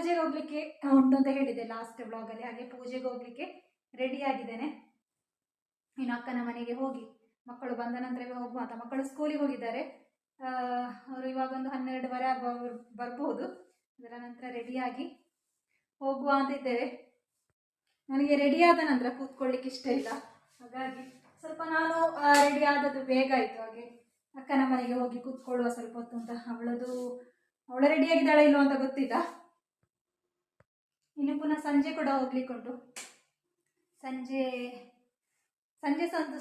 ಪೂಜೆಗೆ ಹೋಗ್ಲಿಕ್ಕೆ ಉಂಟು ಅಂತ ಹೇಳಿದೆ ಲಾಸ್ಟ್ ಬ್ಲಾಗಲ್ಲಿ ಹಾಗೆ ಪೂಜೆಗೆ ಹೋಗ್ಲಿಕ್ಕೆ ರೆಡಿ ಆಗಿದ್ದೇನೆ. ಇನ್ನು ಅಕ್ಕನ ಮನೆಗೆ ಹೋಗಿ, ಮಕ್ಕಳು ಬಂದ ನಂತರವೇ ಹೋಗುವ ಅಂತ. ಮಕ್ಕಳು ಸ್ಕೂಲಿಗೆ ಹೋಗಿದ್ದಾರೆ. ಅವರು ಇವಾಗ ಒಂದು ಹನ್ನೆರಡುವರೆ ಬರ್ಬೋದು. ಅದರ ನಂತರ ರೆಡಿಯಾಗಿ ಹೋಗುವ ಅಂತ ಇದ್ದೇವೆ. ನನಗೆ ರೆಡಿಯಾದ ನಂತರ ಕೂತ್ಕೊಳ್ಳಿಕ್ಕೆ ಇಷ್ಟ ಇಲ್ಲ. ಹಾಗಾಗಿ ಸ್ವಲ್ಪ ನಾನು ರೆಡಿ ಆದದ್ದು ಬೇಗ ಆಯಿತು. ಹಾಗೆ ಅಕ್ಕನ ಮನೆಗೆ ಹೋಗಿ ಕೂತ್ಕೊಳ್ಳುವ ಸ್ವಲ್ಪ ಹೊತ್ತು ಅಂತ. ಅವಳದು, ಅವಳು ರೆಡಿಯಾಗಿದ್ದಾಳೆ ಇಲ್ಲೋ ಅಂತ ಗೊತ್ತಿಲ್ಲ. ಇನ್ನು ಪುನಃ ಸಂಜೆ ಕೂಡ ಹೋಗ್ಲಿಕ್ಕುಂಟು. ಸಂಜೆ ಸಂಜೆ ಸಹ ಒಂದು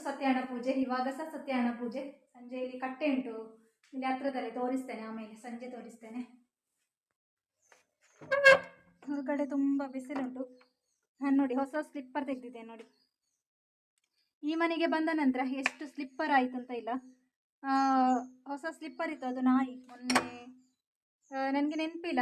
ಪೂಜೆ, ಇವಾಗ ಸಹ ಸತ್ಯಾಯಣ ಪೂಜೆ. ಸಂಜೆ ಇಲ್ಲಿ ಕಟ್ಟೆ ಉಂಟು. ಇಲ್ಲಿ ಹತ್ರದಲ್ಲೇ ತೋರಿಸ್ತೇನೆ ಆಮೇಲೆ, ಸಂಜೆ ತೋರಿಸ್ತೇನೆ. ಹೊರಗಡೆ ತುಂಬ ಬಿಸಿಲುಂಟು. ನಾನು ನೋಡಿ, ಹೊಸ ಸ್ಲಿಪ್ಪರ್ ತೆಗೆದಿದ್ದೆ ನೋಡಿ. ಈ ಮನೆಗೆ ಬಂದ ನಂತರ ಎಷ್ಟು ಸ್ಲಿಪ್ಪರ್ ಆಯ್ತು ಅಂತ ಇಲ್ಲ ಹೊಸ ಸ್ಲಿಪ್ಪರ್ ಇತ್ತು, ಅದು ನಾಯಿ. ಮೊನ್ನೆ ನನಗೆ ನೆನಪಿಲ್ಲ.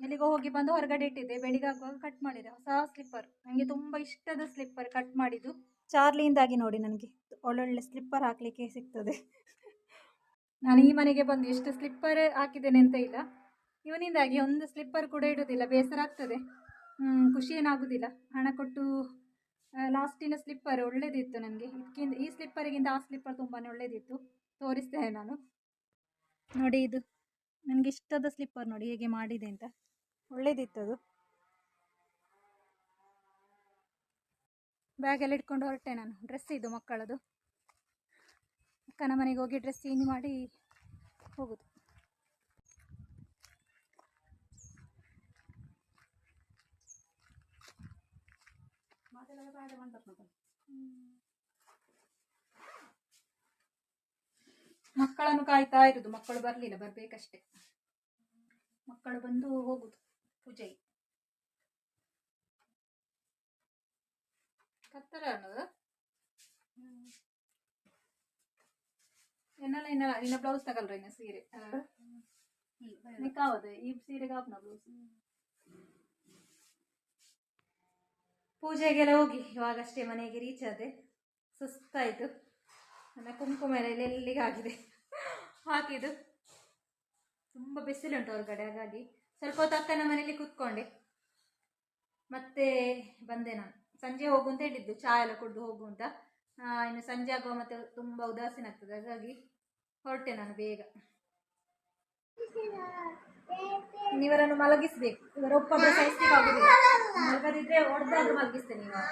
ಎಲ್ಲಿಗೋ ಹೋಗಿ ಬಂದು ಹೊರಗಡೆ ಇಟ್ಟಿದ್ದೆ. ಬೆಳಿಗ್ಗೆ ಆಗುವಾಗ ಕಟ್ ಮಾಡಿದೆ. ಹೊಸ ಸ್ಲಿಪ್ಪರ್ ನನಗೆ ತುಂಬ ಇಷ್ಟದ ಸ್ಲಿಪ್ಪರ್ ಕಟ್ ಮಾಡಿದ್ದು. ಚಾರ್ಲಿಯಿಂದಾಗಿ ನೋಡಿ ನನಗೆ. ಒಳ್ಳೊಳ್ಳೆ ಸ್ಲಿಪ್ಪರ್ ಹಾಕಲಿಕ್ಕೆ ಸಿಗ್ತದೆ. ನಾನು ಈ ಮನೆಗೆ ಬಂದು ಎಷ್ಟು ಸ್ಲಿಪ್ಪರ್ ಹಾಕಿದ್ದೇನೆ ಅಂತ ಇಲ್ಲ. ಇವನಿಂದಾಗಿ ಒಂದು ಸ್ಲಿಪ್ಪರ್ ಕೂಡ ಇಡೋದಿಲ್ಲ. ಬೇಸರ ಆಗ್ತದೆ. ಖುಷಿ ಏನಾಗೋದಿಲ್ಲ. ಹಣ ಕೊಟ್ಟು ಲಾಸ್ಟಿನ ಸ್ಲಿಪ್ಪರ್ ಒಳ್ಳೇದಿತ್ತು ನನಗೆ. ಇದಕ್ಕಿಂತ ಈ ಸ್ಲಿಪ್ಪರಿಗಿಂತ ಆ ಸ್ಲಿಪ್ಪರ್ ತುಂಬಾ ಒಳ್ಳೇದಿತ್ತು. ತೋರಿಸ್ತೇನೆ ನಾನು. ನೋಡಿ ಇದು. ನನಗೆ ಇಷ್ಟದ ಸ್ಲಿಪ್ಪರ್ ನೋಡಿ ಹೇಗೆ ಮಾಡಿದೆ ಅಂತ. ಒಳ್ಳೇದಿತ್ತು ಅದು. ಬ್ಯಾಗೆಲ್ಲ ಇಟ್ಕೊಂಡು ಹೊರಟೆ ನಾನು. ಡ್ರೆಸ್ ಇದು ಮಕ್ಕಳದು. ಅಕ್ಕನ ಮನೆಗೆ ಹೋಗಿ ಡ್ರೆಸ್ ಚೇಂಜ್ ಮಾಡಿ ಹೋಗುದು. ಮಕ್ಕಳನ್ನು ಕಾಯ್ತಾ ಇರುದು, ಮಕ್ಕಳು ಬರಲಿಲ್ಲ, ಬರ್ಬೇಕಷ್ಟೆ. ಮಕ್ಕಳು ಬಂದು ಹೋಗುದು, ಪೂಜೆ. ಕತ್ತರ ಅನ್ನೋದು? ಎನ್ನಲ್ಲ ಇನ್ನ ನಿನ್ನ ಬ್ಲೌಸ್ ತಗಲ್ರ ಇನ್ನ ಸೀರೆ? ನಿಕ್ಕಾವದು ಈ ಸೀರೆಗೆ ಆಪ್ನ ಬ್ಲೌಸ್ ಪೂಜೆಗೆಲ್ಲ ಹೋಗಿ, ಇವಾಗಷ್ಟೇ ಮನೆಗೆ ರೀಚ್ ಆದೆ. ಸುಸ್ತಾಯಿತು. ನನ್ನ ಕುಂಕುಮ ಎಲ್ಲ ಇಲ್ಲಿ ಹಾಕಿದ್ದು. ತುಂಬ ಬಿಸಿಲುಂಟು ಹೊರಗಡೆ, ಹಾಗಾಗಿ ಸ್ವಲ್ಪ ಹೊತ್ತು ಅಕ್ಕನ ಮನೇಲಿ ಕೂತ್ಕೊಂಡೆ. ಮತ್ತೆ ಬಂದೆ ನಾನು. ಸಂಜೆ ಹೋಗು ಅಂತ ಹೇಳಿದ್ದು, ಚಾ ಎಲ್ಲ ಕುಡಿದು ಹೋಗು ಅಂತ. ಇನ್ನು ಸಂಜೆ ಆಗುವ ಮತ್ತೆ ತುಂಬ ಉದಾಸೀನ ಆಗ್ತದೆ, ಹಾಗಾಗಿ ಹೊರಟೆ ನಾನು ಬೇಗ. ನೀವರನ್ನು ಮಲಗಿಸ್ಬೇಕು. ಇವರ ಆಗುದಿಲ್ಲ ಮಲಗದಿದ್ರೆ ಹೊಡೆದಾದ್ರೂ ಮಲಗಿಸ್ತೇನೆ ನೀವು.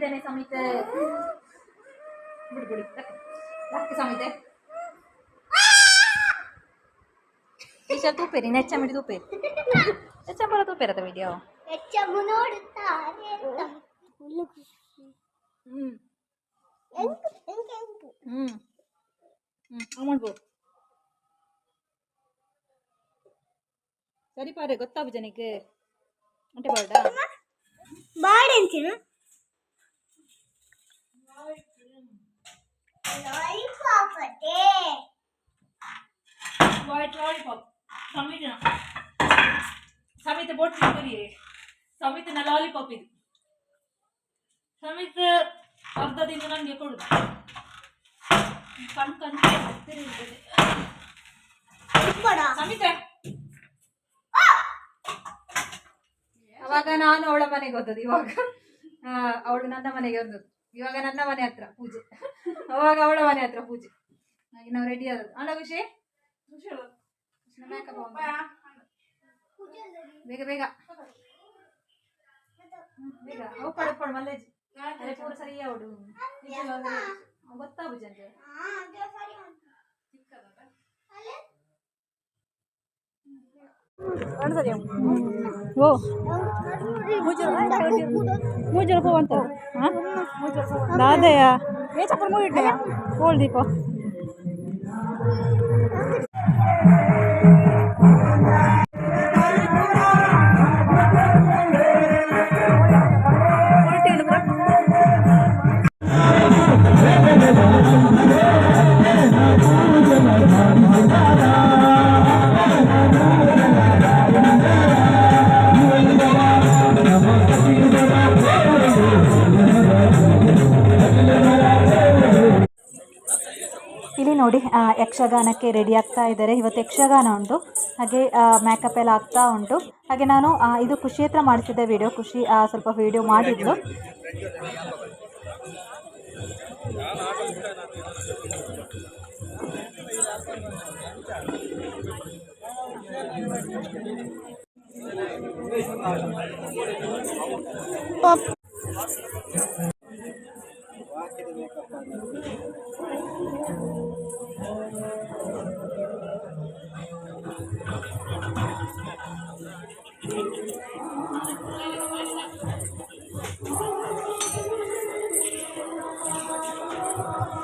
ದಿನ ಉಪದ್ರ ಆಗ್ತದೆ. ಭಾರಿ ಜೋರಾಗಿದ್ದಾನೆ ಸಮಿತ ಬಿಡಿ ಬಿಡಿ ಲಕ್ಕ ಸಮಿತೆ ಈಶಾ ತೂಪೇರಿ ನೆಚ್ಚಮಿಡಿ ತೂಪೇರಿ ನೆಚ್ಚಂಬರ ತೂಪೇರದ ವಿಡಿಯೋ ಹೆಚ್ಚು ನೋಡುತ್ತಾರೆ ಅಂತ. ಹುಲ್ಲು ಖುಷಿ. ಹ್ಮ್ ಎಂಟು, ಎಂಟು, ಎಂಟು. ಹ್ಮ್ ಹ್ಮ್ ಹಂಗ್ ಮಾಡ್ಬೋದು ಸರಿ ಪಾರೆ ಗೊತ್ತಾಗು ಜನಕ್ಕೆ ಅಂಟೆ ಬಾರ್ಡ ಬಾಡ್ ಅಂತೀನ ಲಾಲಿಪಾಪ್ ಅದೇ ವೈಟ್ ಲಾಲಿಪಾಪ್ ಸಮಿತಿನ ಸಮಿತ ಬೋಟ್ ಕರಿ ಸಮಿತಿನ ಲಾಲಿಪಾಪ್ ಇದು ಸಮಿತ ಅರ್ಧದಿಂದ ನನಗೆ ಕೊಡುದು ಕಣ್ ಕಣ್ ಕೊಡ ಸಮಿತ ಅವಾಗ ನಾನು ಅವಳ ಮನೆಗೆ ಹೋದದ್ದು ಇವಾಗ ಅವಳು ನನ್ನ ಮನೆಗೆ ಹೋದದ್ದು ಇವಾಗ ನನ್ನ ಮನೆ ಹತ್ರ ಪೂಜೆ. ಅವಾಗ ಅವಳ ಮನೆ ಹತ್ರ ಪೂಜೆ. ಹಾಗೆ ನಾವು ರೆಡಿ ಆದದ್ದು. ಅಲ್ಲ ಖುಷಿ. ಬೇಗ ಬೇಗ. ಬೇಗ. ಅವು ಪಡ್ಕೊಂಡು ಮಲ್ಲೇಜ್. ಪೂರ ಸರಿ ಅವಡು ಗೊತ್ತಾಗು ಓ. ಮೂಜಲ ಪೋ ಅಂತ ದಾದಯ್ಯ ಏ ಚಪ್ಪಲ್ ಮೂಗಿಟ್ಟೆಯ ಓಳ್ ಯಕ್ಷಗಾನಕ್ಕೆ ರೆಡಿ ಆಗ್ತಾ ಇದ್ದಾರೆ. ಇವತ್ತು ಯಕ್ಷಗಾನ ಉಂಟು. ಹಾಗೆ ಮೇಕಪ್ ಎಲ್ಲ ಆಗ್ತಾ ಉಂಟು. ಹಾಗೆ ನಾನು ಇದು ಖುಷಿ ಹತ್ರ ಮಾಡಿಸಿದ್ದೆ ವಿಡಿಯೋ ಖುಷಿ ಸ್ವಲ್ಪ ವಿಡಿಯೋ ಮಾಡಿದ್ಲು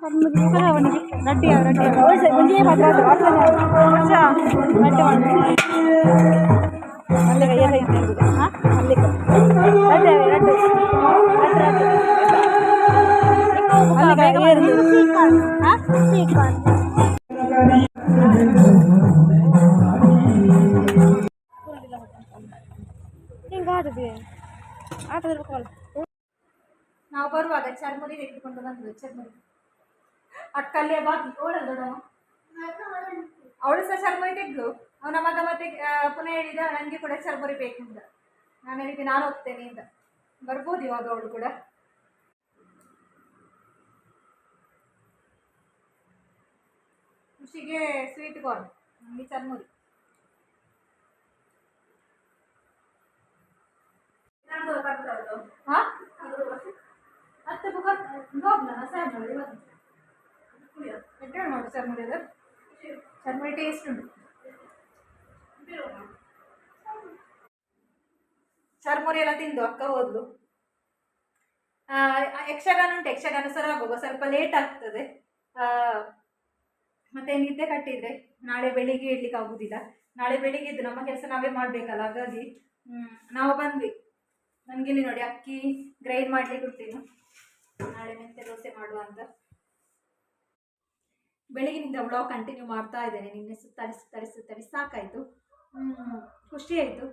ಎಂಗೊಟ್ಟಿ ಶ್ರೀಕಾಂತ್ ನಾವು ಬರುವಾಗ ಚರ್ಮುರಿ ತೆಗೆದುಕೊಂಡು ಬಂದ್ರು ಚರ್ಮುರಿ ಅಕ್ಕಲ್ಲೇ ಬಾಕಿ ಅವಳು ಸಹ ಚರ್ಮುರಿ ತೆಗೆದು ಅವನ ಮಗ ಮತ್ತೆ ಪುನಃ ಹೇಳಿದ ನನಗೆ ಕೂಡ ಚರ್ಮುರಿ ಬೇಕು ಅಂತ ನಾನು ಹೇಳಿದ್ದೆ ನಾನು ಹೋಗ್ತೇನೆ ಅಂತ. ಬರ್ಬೋದು ಇವಾಗ ಅವಳು ಕೂಡ. ಖುಷಿಗೆ ಸ್ವೀಟ್ ಕಾರ್ನ್ ನಮಗೆ ಚರ್ಮುರಿ. ಹಾ? ಮತ್ತೆ ಬುಕ್ಕ ಹೋಗ್ಲ ಚರ್ಮುರಿ ಎಡ್ಡೆ ಮಾಡು ಚರ್ಮುರಿ ಅದು ಚರ್ಮುರಿ ಎಲ್ಲ ತಿಂದು ಅಕ್ಕ ಹೋದ್ಲು ಆ, ಯಕ್ಷಗಾನ ಉಂಟು ಯಕ್ಷಗಾನ ಸರ ಆಗುವಾಗ ಸ್ವಲ್ಪ ಲೇಟ್ ಆಗ್ತದೆ ಮತ್ತೆ ನಿದ್ದೆ ಕಟ್ಟಿದ್ರೆ ನಾಳೆ ಬೆಳಿಗ್ಗೆ ಇಡ್ಲಿಕ್ಕೆ ಆಗುದಿಲ್ಲ ನಾಳೆ ಬೆಳಿಗ್ಗೆ ಇದ್ದು ನಮ್ಮ ಕೆಲಸ ನಾವೇ ಮಾಡ್ಬೇಕಲ್ಲ ಹಾಗಾಗಿ ನಾವು ಬಂದ್ವಿ. ನನಗಿಲ್ಲಿ ನೋಡಿ ಅಕ್ಕಿ ಗ್ರೈಂಡ್ ಮಾಡ್ಲಿಕ್ಕೆ ಕೊಡ್ತೀನಿ. ನಾಳೆ ಮೆಂತೆ ದೋಸೆ ಮಾಡುವ ಅಂತ. ಬೆಳಗಿನಿಂದ ವ್ಲಾಗ್ ಕಂಟಿನ್ಯೂ ಮಾಡ್ತಾ ಇದ್ದೇನೆ. ನಿನ್ನೆ ಸುತ್ತಾಡಿ ಸುತ್ತಾಡಿ ಸುತ್ತಾಡಿ ಸಾಕಾಯಿತು. ಖುಷಿ ಆಯಿತು.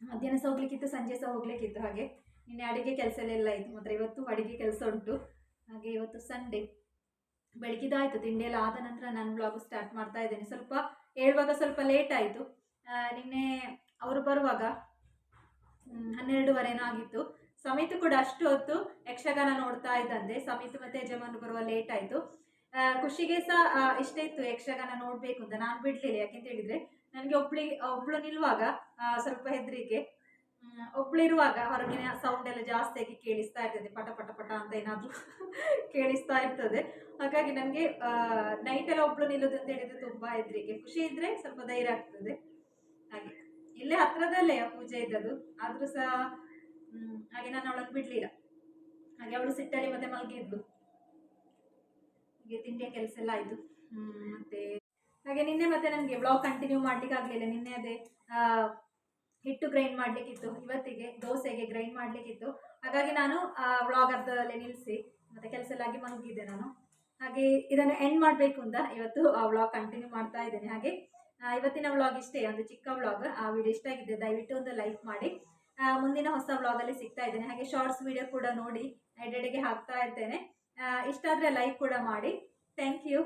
ಮಧ್ಯಾಹ್ನ ಸಹ ಹೋಗ್ಲಿಕ್ಕಿತ್ತು, ಸಂಜೆ ಸಹ ಹೋಗ್ಲಿಕ್ಕಿತ್ತು ಹಾಗೆ. ನಿನ್ನೆ ಅಡುಗೆ ಎಲ್ಲ ಇತ್ತು ಮಾತ್ರ ಇವತ್ತು ಅಡುಗೆ ಕೆಲಸ ಉಂಟು. ಹಾಗೆ ಇವತ್ತು ಸಂಡೇ ಬೆಳಗಿದಾಯಿತು ತಿಂಡಿ ಎಲ್ಲ ಆದ ನಂತರ ನಾನು ಬ್ಲಾಗ್ ಸ್ಟಾರ್ಟ್ ಮಾಡ್ತಾ ಇದ್ದೇನೆ. ಸ್ವಲ್ಪ ಹೇಳುವಾಗ ಸ್ವಲ್ಪ ಲೇಟ್ ಆಯಿತು. ನಿನ್ನೆ ಅವರು ಬರುವಾಗ ಹನ್ನೆರಡುವರೆನೋ ಹನ್ನೆರಡೂವರೆನೋ ಆಗಿತ್ತು. ಸಮಿತ್ ಕೂಡ ಅಷ್ಟು ಹೊತ್ತು ಯಕ್ಷಗಾನ ನೋಡ್ತಾ ಇದ್ದಂತೆ. ಸಮಿತ್ ಮತ್ತೆ ಜಮಾನು ಬರುವ ಲೇಟ್ ಆಯಿತು. ಖುಷಿಗೆ ಸಹ ಇಷ್ಟ ಇತ್ತು ಯಕ್ಷಗಾನ ನೋಡಬೇಕು ಅಂತ. ನಾನು ಬಿಡ್ಲಿಲ್ಲ. ಯಾಕೆಂತ ಹೇಳಿದ್ರೆ, ನನಗೆ ಒಬ್ಳಿ, ಒಬ್ಳು ನಿಲ್ವಾಗ ಸ್ವಲ್ಪ ಹೆದರಿಕೆ. ಒಬ್ಳಿರುವಾಗ ಹೊರಗಿನ ಸೌಂಡ್ ಎಲ್ಲ ಜಾಸ್ತಿಯಾಗಿ ಕೇಳಿಸ್ತಾ ಇರ್ತದೆ. ಪಟ ಪಟ ಪಟ ಅಂತ ಏನಾದರೂ ಕೇಳಿಸ್ತಾ ಇರ್ತದೆ. ಹಾಗಾಗಿ ನನಗೆ ನೈಟ್ ಎಲ್ಲ ಒಬ್ಳು ನಿಲ್ಲೋದು ಅಂತ ಹೇಳಿದ್ರೆ ತುಂಬ ಹೆದರಿಕೆ. ಖುಷಿ ಇದ್ರೆ ಸ್ವಲ್ಪ ಧೈರ್ಯ ಆಗ್ತದೆ. ಹಾಗೆ. ಇಲ್ಲೇ ಹತ್ರದಲ್ಲೇ ಪೂಜೆ ಇದ್ದದ್ದು. ಆದರೂ ಸಹ ಹಾಗೆ ನಾನು ಅವಳನ್ನು ಬಿಡಲಿಲ್ಲ. ಹಾಗೆ ಅವಳು ಸಿಟ್ಟಲ್ಲಿ ಮತ್ತೆ ಮಲಗಿದ್ಲು. ಹೀಗೆ ತಿಂಡಿಯ ಕೆಲಸ ಎಲ್ಲ ಆಯಿತು. ಮತ್ತೆ ಹಾಗೆ ನಿನ್ನೆ ಮತ್ತೆ ನನಗೆ ಬ್ಲಾಗ್ ಕಂಟಿನ್ಯೂ ಮಾಡ್ಲಿಕ್ಕೆ ಆಗಲಿಲ್ಲ ನಿನ್ನೆ ಅದೇ ಹಿಟ್ಟು ಗ್ರೈಂಡ್ ಮಾಡಲಿಕ್ಕಿತ್ತು. ಇವತ್ತಿಗೆ ದೋಸೆಗೆ ಗ್ರೈಂಡ್ ಮಾಡಲಿಕ್ಕಿತ್ತು. ಹಾಗಾಗಿ ನಾನು ವ್ಲಾಗ್ ಅರ್ಧದಲ್ಲೇ ನಿಲ್ಲಿಸಿ ಮತ್ತೆ ಕೆಲಸ ಎಲ್ಲ ಆಗಿ ಮಲಗಿದ್ದೆ ನಾನು. ಹಾಗೆ ಇದನ್ನು ಎಂಡ್ ಮಾಡಬೇಕು ಅಂತ ಇವತ್ತು, ಆ ವ್ಲಾಗ್ ಕಂಟಿನ್ಯೂ ಮಾಡ್ತಾ ಇದ್ದೇನೆ. ಹಾಗೆ ಇವತ್ತಿನ ವ್ಲಾಗ್ ಇಷ್ಟೇ, ಒಂದು ಚಿಕ್ಕ ವ್ಲಾಗ್ ಆ ವಿಡಿಯೋ ಇಷ್ಟ ಆಗಿದೆ ದಯವಿಟ್ಟು ಒಂದು ಲೈಕ್ ಮಾಡಿ. ಮುಂದಿನ ಹೊಸ ವ್ಲಾಗಲ್ಲಿ ಸಿಗ್ತಾ ಇದ್ದೇನೆ. ಹಾಗೆ ಶಾರ್ಟ್ಸ್ ವಿಡಿಯೋ ಕೂಡ ನೋಡಿ ಎಡೆಡೆಗೆ ಹಾಕ್ತಾ ಇರ್ತೇನೆ. ಇಷ್ಟ ಆದರೆ ಲೈಕ್ ಕೂಡ ಮಾಡಿ. Thank you